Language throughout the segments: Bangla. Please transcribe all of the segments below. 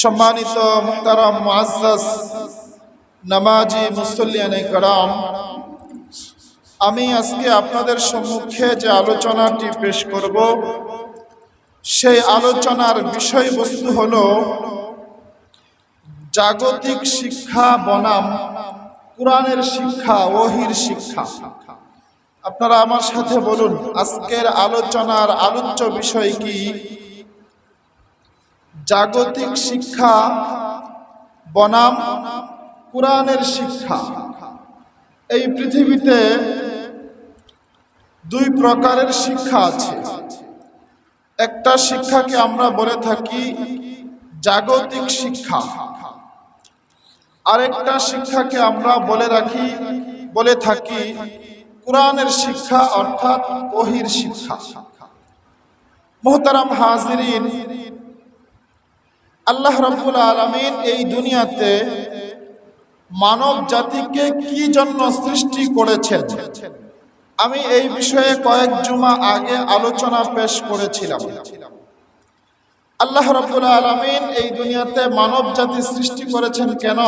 সম্মানিত মুহতারাম মুআজ্জাজ, নামাজি মুসল্লিয়ানে কারাম, আমি আজকে আপনাদের সম্মুখে যে আলোচনাটি পেশ করব, সেই আলোচনার বিষয়বস্তু হল জাগতিক শিক্ষা বনাম, কোরআনের শিক্ষা, ওহির শিক্ষা। আপনারা আমার সাথে বলুন, আজকের আলোচনার আলোচ্য বিষয় কি? জাগতিক শিক্ষা, বনাম কোরআনের শিক্ষা। এই পৃথিবীতে দুই প্রকারের শিক্ষা আছে। একটা শিক্ষাকে আমরা বলে থাকি জাগতিক শিক্ষা। আরেকটা শিক্ষাকে আমরা বলে রাখি, বলে থাকি কোরআনের শিক্ষা, অর্থাৎ ওহির শিক্ষা। মোহতারাম হাজিরিন আল্লাহ রব্বুল আলমিন এই দুনিয়াতে মানব জাতিকে কি জন্য সৃষ্টি করেছেন? আমি এই বিষয়ে কয়েক জুমা আগে আলোচনা পেশ করেছিলাম। আল্লাহ রব্বুল আলমিন এই দুনিয়াতে মানব জাতি সৃষ্টি করেছেন কেন?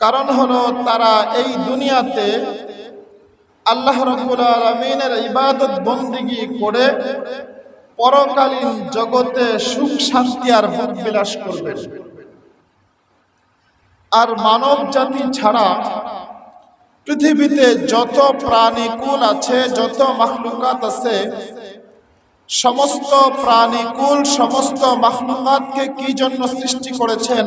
কারণ হলো তারা এই দুনিয়াতে আল্লাহ রব্বুল আলমিনের ইবাদত বন্দিগি করে পরকালীন জগতে সুখ, শান্তি আর ভোগ বিলাস করবে আর মানব জাতি ছাড়া পৃথিবীতে যত প্রাণীকুল আছে, যত মাখলুকাত আছে, সমস্ত প্রাণীকুল সমস্ত মাখলুকাতকে কি জন্য সৃষ্টি করেছেন?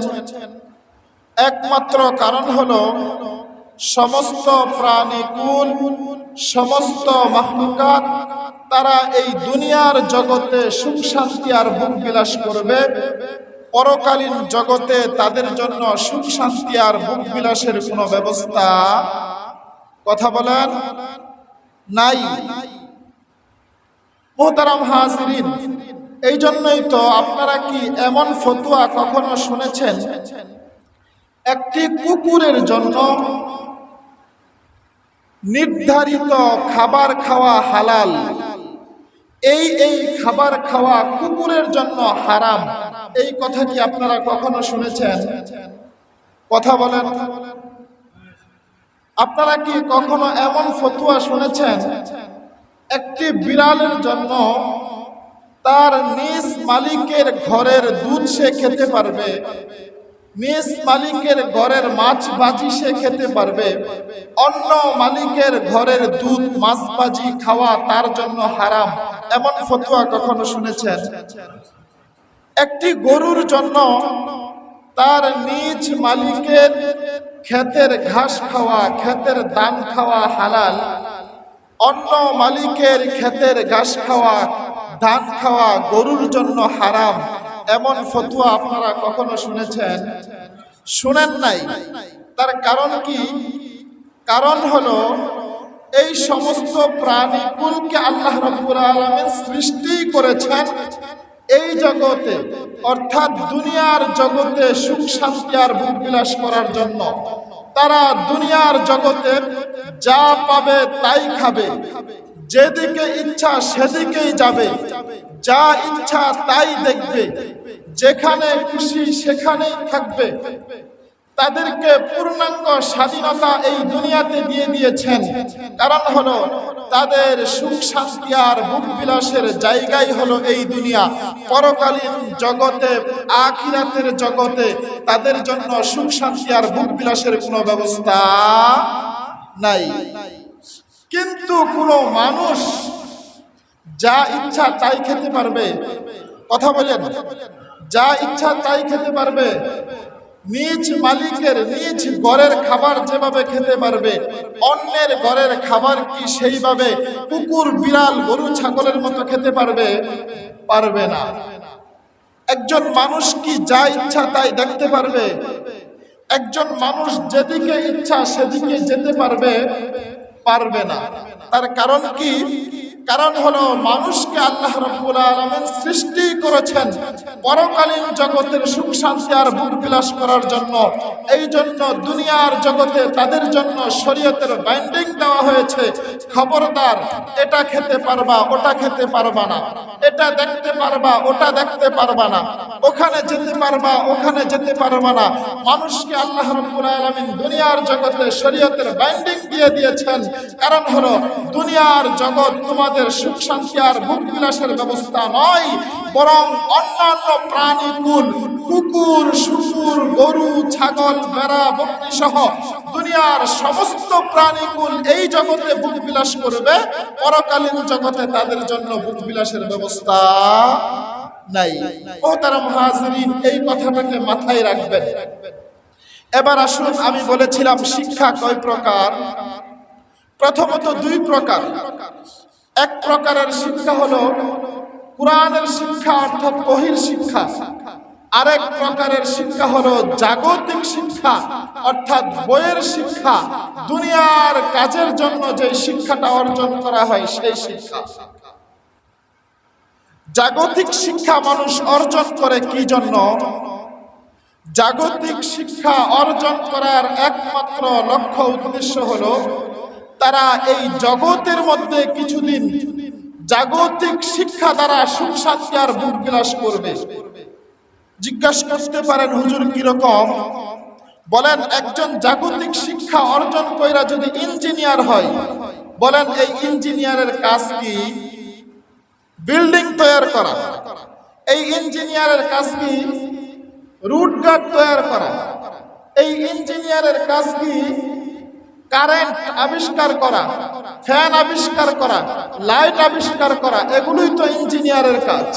একমাত্র কারণ হলো সমস্ত প্রাণী প্রাণীকুল সমস্ত মাহলুকাত তারা এই দুনিয়ার জগতে সুখ, শান্তি আর ভোগ বিলাস করবে। পরকালীন জগতে তাদের জন্য সুখ, শান্তি আর ভোগ বিলাসের কোনো ব্যবস্থা কথা বলেন? নাই। মোহতারাম হাজিরিন এই জন্যই তো আপনারা কি এমন ফতুয়া কখনো শুনেছেন? একটি কুকুরের জন্য নির্ধারিত খাবার খাওয়া হালাল। এই এই খাবার খাওয়া কুকুরের জন্য হারাম। এই কথা কি আপনারা কখনো শুনেছেন? কথা বলেন। আপনারা কি কখনো এমন ফতুয়া শুনেছেন? একটি বিড়ালের জন্য তার নিজ মালিকের ঘরের দুধ সে খেতে পারবে। নিজ মালিকের ঘরের মাছ বাজি সে খেতে পারবে। অন্য মালিকের ঘরের দুধ, মাছ বাজি খাওয়া তার জন্য হারাম, এমন ফতুয়া কখনো শুনেছেন? একটি গরুর জন্য তার নিজ মালিকের ক্ষেতের ঘাস খাওয়া, ক্ষেতের দান খাওয়া হালাল। অন্য মালিকের ক্ষেতের ঘাস খাওয়া, ধান খাওয়া গরুর জন্য হারাম। এমন ফতুয়া আপনারা কখনো শুনেছেন? শুনেন নাই। তার কারণ কি? কারণ হলো, এই সমস্ত প্রাণীকুলকে আল্লাহ রব্বুল আলমিন সৃষ্টি করেছেন এই জগতে, অর্থাৎ দুনিয়ার জগতে সুখ, শান্তি আর ভোগ বিলাস করার জন্য। তারা দুনিয়ার জগতে যা পাবে তাই খাবে। যেদিকে ইচ্ছা সেদিকেই যাবে। যা ইচ্ছা তাই দেখবে। যেখানে খুশি সেখানেই থাকবে। তাদেরকে পূর্ণাঙ্গ স্বাধীনতা এই দুনিয়াতে দিয়ে দিয়েছেন। কারণ হলো, তাদের সুখ শান্তি আর বুক বিলাসের জায়গাই হলো এই দুনিয়া। পরকালীন জগতে, আখিরাতের জগতে তাদের জন্য সুখ শান্তি আর বুক বিলাসের কোনো ব্যবস্থা নাই। কিন্তু কোনো মানুষ যা ইচ্ছা তাই খেতে পারবে। কথা বলেন। যা ইচ্ছা তাই খেতে পারবে। নিজ মালিকের নিজ ঘরের খাবার যেভাবে খেতে পারবে, অন্যের ঘরের খাবার কি সেইভাবে কুকুর, বিড়াল, গরু, ছাগলের মতো খেতে পারবে? পারবে না। একজন মানুষ কি যা ইচ্ছা তাই দেখতে পারবে? একজন মানুষ যেদিকে ইচ্ছা সেদিকে যেতে পারবে? পারবে না। তার কারণ কি? কারণ হলো মানুষকে আল্লাহ রব্বুল আলমেন সৃষ্টি করেছেন পরকালীন জগতের সুখ শান্তি আর বুক বিলাস করার জন্য। এই জন্য দুনিয়ার জগতে তাদের জন্য শরীয়তের বাইন্ডিং দেওয়া হয়েছে। খবরদার, এটা খেতে পারবা, ওটা খেতে পারবা না। এটা দেখতে পারবা, ওটা দেখতে পারবা না। ওখানে যেতে পারবা, ওখানে যেতে পারবা না। মানুষকে আল্লাহ রব্বুল আলামিন দুনিয়ার জগতে শরীয়তের বাইন্ডিং দিয়ে দিয়েছেন। কারণ হলো দুনিয়ার জগৎ তোমাদের সুখ শান্তি আর ভোগ বিলাসের ব্যবস্থা নয়, বরং অন্যান্য প্রাণীকুল কুকুর, শুকুর, গরু, ছাগল, ভেড়া, বকরি সহ দুনিয়ার সমস্ত প্রাণীকুল এই জগতে ভোগ বিলাস করবে, পরকালীন জগতে তাদের জন্য ভোগ বিলাসের ব্যবস্থা নাই। ও তারা মহাজরিন এই কথাটাকে মাথায় রাখবেন। এবার আসুন আমি বলেছিলাম শিক্ষা কয় প্রকার? প্রথমত দুই প্রকার। এক প্রকারের শিক্ষা হলো কোরআনের শিক্ষা অর্থাৎ বহির শিক্ষা। আরেক প্রকারের শিক্ষা হলো জাগতিক শিক্ষা, অর্থাৎ বইয়ের শিক্ষা। দুনিয়ার কাজের জন্য যে শিক্ষাটা অর্জন করা হয় সেই শিক্ষা। জাগতিক শিক্ষা মানুষ অর্জন করে কি জন্য? জাগতিক শিক্ষা অর্জন করার একমাত্র লক্ষ্য, উদ্দেশ্য হলো তারা এই জগতের মধ্যে কিছুদিন জাগতিক শিক্ষা দ্বারা সুখ শান্তি আর বিলাস করবে। জিজ্ঞাসা করতে পারেন, হুজুর, কীরকম? বলেন, একজন জাগতিক শিক্ষা অর্জন কইরা যদি ইঞ্জিনিয়ার হয়, বলেন এই ইঞ্জিনিয়ারের কাজ কি? বিল্ডিং তৈরি করা। এই ইঞ্জিনিয়ারের কাজ কি? রুট গার্ড তৈরি করা। এই ইঞ্জিনিয়ারের কাজ কি? কারেন্ট আবিষ্কার করা, ফ্যান আবিষ্কার করা, লাইট আবিষ্কার করা, এগুলোই তো ইঞ্জিনিয়ারের কাজ।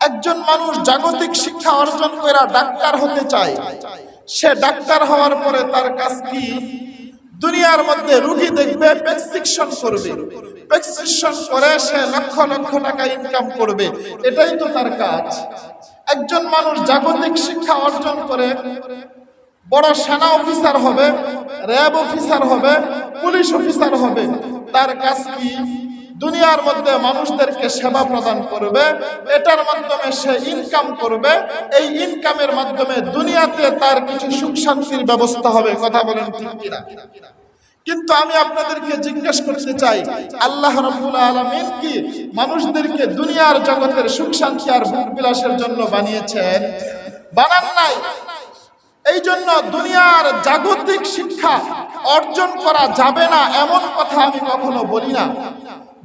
একজন মানুষ জাগতিক শিক্ষা অর্জন করে ডাক্তার হতে চায়, সে ডাক্তার হওয়ার পরে তার কাজ কি? দুনিয়ার মধ্যে রুগী দেখবে প্রেসক্রিপশন করবে। প্রেসক্রিপশন করে সে লক্ষ লক্ষ টাকা ইনকাম করবে। এটাই তো তার কাজ। একজন মানুষ জাগতিক শিক্ষা অর্জন করে বড় সেনা অফিসার হবে, র্যাব অফিসার হবে, পুলিশ অফিসার হবে। তার কাজ কি? দুনিয়ার মধ্যে মানুষদেরকে সেবা প্রদান করবে, এটার মাধ্যমে সে ইনকাম করবে। এই ইনকামের মাধ্যমে দুনিয়াতে তার কিছু সুখ শান্তির ব্যবস্থা হবে, কথা বলেন ঠিক কিনা? কিন্তু আমি আপনাদেরকে জিজ্ঞেস করতে চাই, আল্লাহ রাব্বুল আলামিন কি মানুষদেরকে দুনিয়ার জগতের সুখ শান্তি আর ভোগ বিলাসের জন্য বানিয়েছেন? বানান নাই। এই জন্য দুনিয়ার জাগতিক শিক্ষা অর্জন করা যাবে না, এমন কথা আমি কখনো বলি না।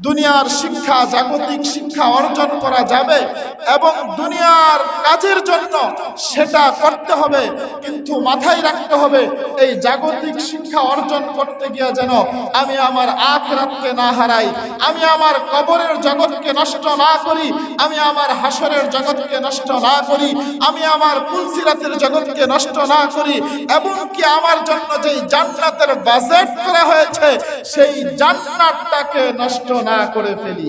দুনিয়ার শিক্ষা, জাগতিক শিক্ষা অর্জন করা যাবে এবং দুনিয়ার কাজের জন্য সেটা করতে হবে, কিন্তু মাথায় রাখতে হবে, এই জাগতিক শিক্ষা অর্জন করতে গিয়ে যেন আমি আমার আখরাতকে না হারাই, আমি আমার কবরের জগৎকে নষ্ট না করি, আমি আমার হাসরের জগৎকে নষ্ট না করি, আমি আমার পুলসিরাতের জগৎকে নষ্ট না করি, এমনকি আমার জন্য যেই জান্নাতের বাজেট করা হয়েছে, সেই জান্নাতটাকে নষ্ট না করে ফেলি